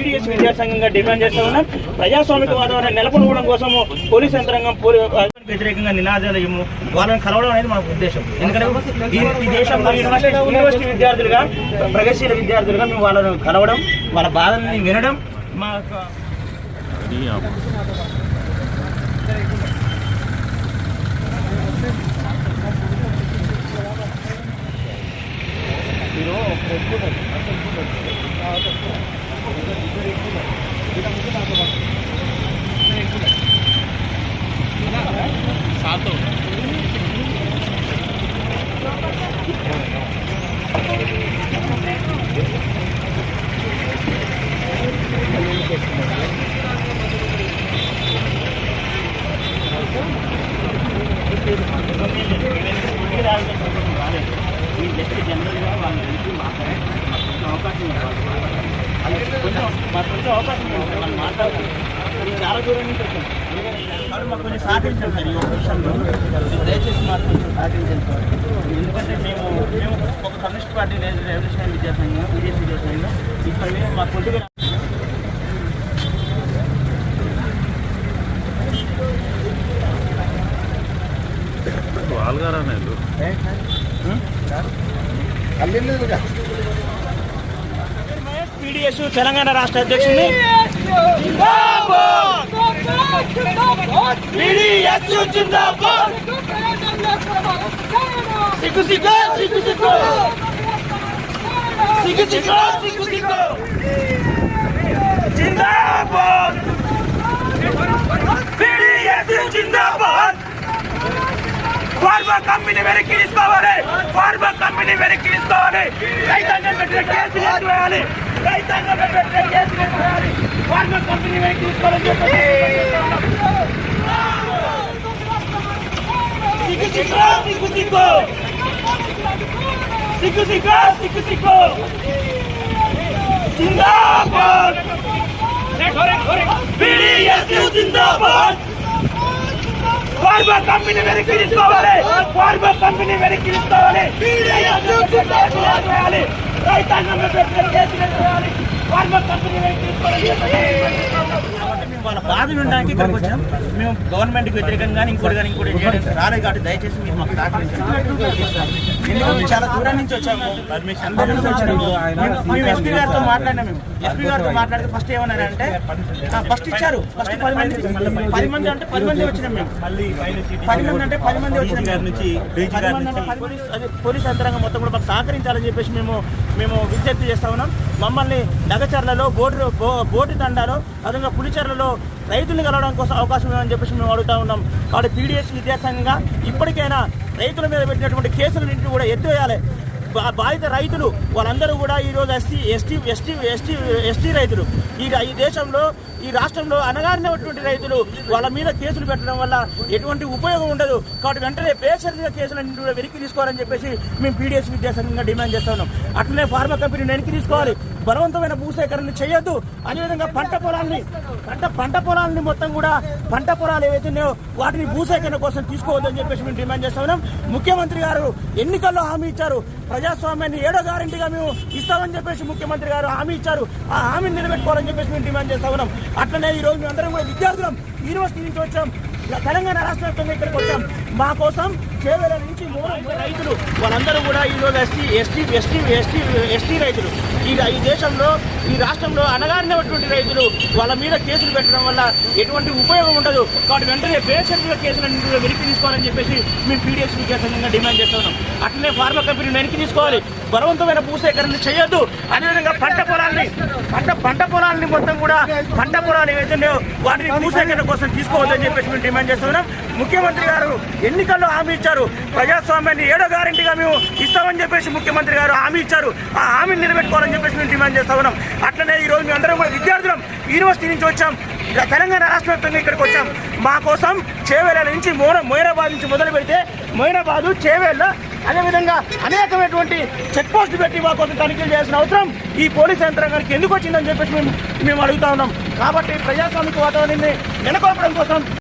TDS విద్యాసంఘంగా demand చేస్తా ఉన్నాం. ప్రజాస్వామిక వాతావరణం నెలకొల్పడం కోసం పోలీస్ యంత్రాంగం వ్యతిరేకంగా నినాదాలు ఇవ్వము వాళ్ళని కలవడం అనేది మా ఉద్దేశం. ఎందుకంటే ఈ దేశంలో యూనివర్సిటీ యూనివర్సిటీ విద్యార్థులుగా ప్రగతిశీల విద్యార్థులుగా మేము వాళ్ళను కలవడం వాళ్ళ బాధల్ని వినడం మా సాతో ఈ జనరల్గా వాళ్ళు తెలిసి మాట్లాడే అవకాశం ఇవ్వాలి. కొంచెం మాకు కొంచెం అవకాశం ఇవ్వాలి వాళ్ళు మాట్లాడాలి మేము చాలా దూరం నుంచి వచ్చాం కాబట్టి మాకు కొంచెం సాధించండి సార్ ఈ ఒక విషయంలో దయచేసి మాకు కొంచెం సాధించండి సార్. ఎందుకంటే మేము మేము ఒక కమ్యూనిస్ట్ పార్టీ లేదు రెవల్యూషనరీ విద్యాసంఘం బీజేపీ విద్యాసంఘం. ఇక్కడ మేము మాకు కొద్దిగా పాల్గారా నేను? పీడిఎస్ తెలంగాణ రాష్ట్ర అధ్యక్షుడిని. జిందాబాద్! జిందాబాద్! ఫార్మా కంపెనీ వెనక్కి తీసుకోవాలి ఫార్మా కంపెనీ వెనక్కి తీసుకోవాలి! రైతాంగం పెట్టిన కేసు వేయాలి? రైతాంగం పెట్టే కేసులు ఫార్మర్ కంపెనీ వైపు తీసుకోవాలని సిగ్గు సిగ్గు సిగ్గు సిగ్గు జిందాబాద్ జిందాబాద్ ఫార్మర్ కంపెనీ వెనక్కి తీసుకోవాలి ఫార్మర్ కంపెనీ వెనక్కి తీసుకోవాలి రైతాంగం కేసులు వారి కంపెనీ వాళ్ళ బాధ వినడానికి ఇక్కడికి వచ్చాం. మేము గవర్నమెంట్కి వ్యతిరేకంగా ఇంకోటి కానీ ఇంకోటి చేయడం రాలేదు కాబట్టి దయచేసి మీరు మాకు ఎందుకంటే చాలా దూరం నుంచి వచ్చాము. నుంచి వచ్చాము. మేము- ఎస్పీ గారితో మాట్లాడినాం మేము. ఎస్పీ గారితో మాట్లాడితే ఫస్ట్ ఏమన్నారంటే ఫస్ట్ ఇచ్చారు. ఫస్ట్ పది మంది పది మంది అంటే పది మంది వచ్చినాం మేము. పది మంది అంటే పది మంది వచ్చినాం మేము. పది మంది అంటే పది మంది అదే పోలీస్ యంత్రాంగం మొత్తం కూడా మాకు సహకరించాలని చెప్పేసి మేము మేము విజ్ఞప్తి చేస్తా ఉన్నాం. మమ్మల్ని నగచర్లలో బోటు బోటి తండాలో అదేవిధంగా పులిచెర్లలో రైతులు కలవడం కోసం అవకాశం ఏమని చెప్పేసి మేము అడుగుతా ఉన్నాం. కాబట్టి పీడిఎస్ విద్యాసంఘంగా ఇప్పటికైనా రైతుల మీద పెట్టినటువంటి కేసులన్నింటినీ కూడా ఎత్తివేయాలి. బాధిత రైతులు వాళ్ళందరూ కూడా ఈరోజు ST ST ST ST ST రైతులు. ఈ ఈ దేశంలో ఈ రాష్ట్రంలో అనగారినటువంటి రైతులు వాళ్ళ మీద కేసులు పెట్టడం వల్ల ఎటువంటి ఉపయోగం ఉండదు. కాబట్టి వెంటనే బేషరతుగా కేసులన్నింటి కూడా వెనక్కి తీసుకోవాలని చెప్పేసి మేము పీడిఎస్ విద్యాసంఘంగా డిమాండ్ చేస్తా ఉన్నాం. అట్లనే ఫార్మా కంపెనీ వెనక్కి తీసుకోవాలి. బలవంతమైన భూసేకరణ చేయొద్దు. అదేవిధంగా పంట పొలాల్ని పంట పంట పొలాలని మొత్తం కూడా పంట పొలాలు ఏవైతే ఉన్నాయో వాటిని భూసేకరణ కోసం తీసుకోవద్దని చెప్పేసి మేము డిమాండ్ చేస్తా ఉన్నాం. ముఖ్యమంత్రి గారు ఎన్నికల్లో హామీ ఇచ్చారు. ప్రజాస్వామ్యాన్ని ఏడో గ్యారంటీగా మేము ఇస్తామని చెప్పేసి ముఖ్యమంత్రి గారు హామీ ఇచ్చారు. ఆ హామీని నిలబెట్టుకోవాలని చెప్పేసి మేము డిమాండ్ చేస్తా ఉన్నాం. అట్లనే ఈ రోజు మేము అందరం కూడా విద్యార్థులం యూనివర్సిటీ నుంచి వచ్చాం. తెలంగాణ రాష్ట్ర వ్యాప్తంగా ఇక్కడికి వచ్చాం. మా కోసం చేవేల నుంచి రైతులు వాళ్ళందరూ కూడా ఈరోజు ST ST ST ST ST రైతులు. ఈ ఈ దేశంలో ఈ రాష్ట్రంలో అనగారినటువంటి రైతులు వాళ్ళ మీద కేసులు పెట్టడం వల్ల ఎటువంటి ఉపయోగం ఉండదు. కాబట్టి వెంటనే బేషరతుగా కేసులన్నీ కూడా వెనక్కి తీసుకోవాలని చెప్పేసి మేము పీడిఎస్ విద్యాసంఘంగా డిమాండ్ చేస్తున్నాం అట్లనే ఫార్మా కంపెనీ వెనక్కి తీసుకోవాలి. బలవంతమైన భూసేకరణ చేయొద్దు. అదేవిధంగా పంట పొలాల్ని పంట పంట పొలాలని మొత్తం కూడా పంట పొలాలు ఏవైతే ఉన్నాయో వాటిని భూసేకరణ కోసం తీసుకోవద్దని చెప్పేసి మేము డిమాండ్ చేస్తున్నాం. ముఖ్యమంత్రి గారు ఎన్నికల్లో హామీ ఇచ్చారు. ప్రజాస్వామ్యాన్ని ఏడో గ్యారంటీగా మేము ఇస్తామని చెప్పేసి ముఖ్యమంత్రి గారు హామీ ఇచ్చారు. ఆ హామీని నిలబెట్టుకోవాలని చెప్పేసి మేము డిమాండ్ చేస్తా ఉన్నాం. అట్లనే ఈ రోజు మేము అందరం కూడా విద్యార్థులం యూనివర్సిటీ నుంచి వచ్చాం. తెలంగాణ రాష్ట్ర వ్యాప్తంగా ఇక్కడికి వచ్చాం. మా కోసం చేవేల నుంచి మోన మొయినాబాద్ నుంచి మొదలు పెడితే మొయినాబాదు చేవేళ్ళ అదేవిధంగా అనేకమైనటువంటి చెక్ పోస్ట్ పెట్టి మా కోసం తనిఖీలు చేయాల్సిన అవసరం ఈ పోలీస్ యంత్రాంగానికి ఎందుకు వచ్చిందని చెప్పేసి మేము మేము అడుగుతా ఉన్నాం. కాబట్టి ప్రజాస్వామిక వాతావరణాన్ని నెలకొల్పడం కోసం